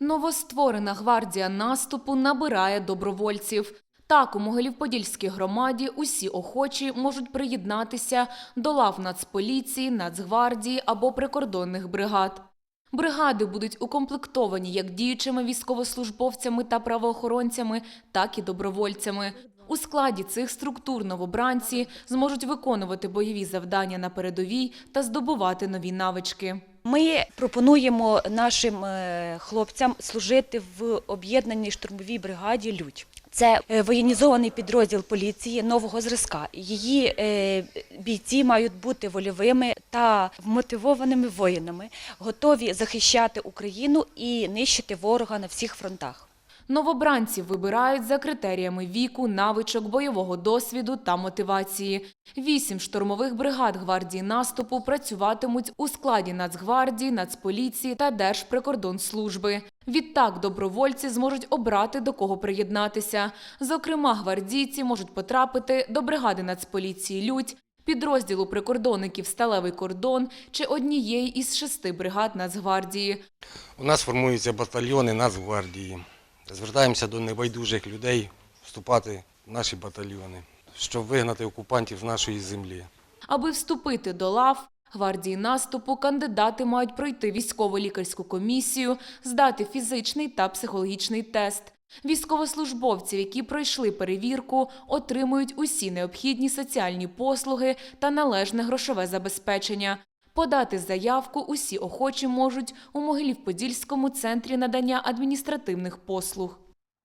Новостворена гвардія наступу набирає добровольців. Так, у Могилів-Подільській громаді усі охочі можуть приєднатися до лав Нацполіції, Нацгвардії або прикордонних бригад. Бригади будуть укомплектовані як діючими військовослужбовцями та правоохоронцями, так і добровольцями. У складі цих структур новобранці зможуть виконувати бойові завдання на передовій та здобувати нові навички. Ми пропонуємо нашим е, хлопцям служити в об'єднаній штурмовій бригаді Людь. Це е, воєнізований підрозділ поліції нового зразка. Її е, бійці мають бути вольовими та вмотивованими воїнами, готові захищати Україну і нищити ворога на всіх фронтах. Новобранців вибирають за критеріями віку, навичок, бойового досвіду та мотивації. Вісім штурмових бригад гвардії наступу працюватимуть у складі Нацгвардії, Нацполіції та Держприкордонслужби. Відтак добровольці зможуть обрати до кого приєднатися. Зокрема, гвардійці можуть потрапити до бригади Нацполіції Людь, підрозділу прикордонників Сталевий кордон чи однієї із шести бригад Нацгвардії. У нас формуються батальйони Нацгвардії. Звертаємося до небайдужих людей вступати в наші батальйони, щоб вигнати окупантів з нашої землі. Аби вступити до лав гвардії наступу, кандидати мають пройти військово-лікарську комісію, здати фізичний та психологічний тест. Військовослужбовців, які пройшли перевірку, отримують усі необхідні соціальні послуги та належне грошове забезпечення. Подати заявку усі охочі можуть у Могилів-Подільському центрі надання адміністративних послуг.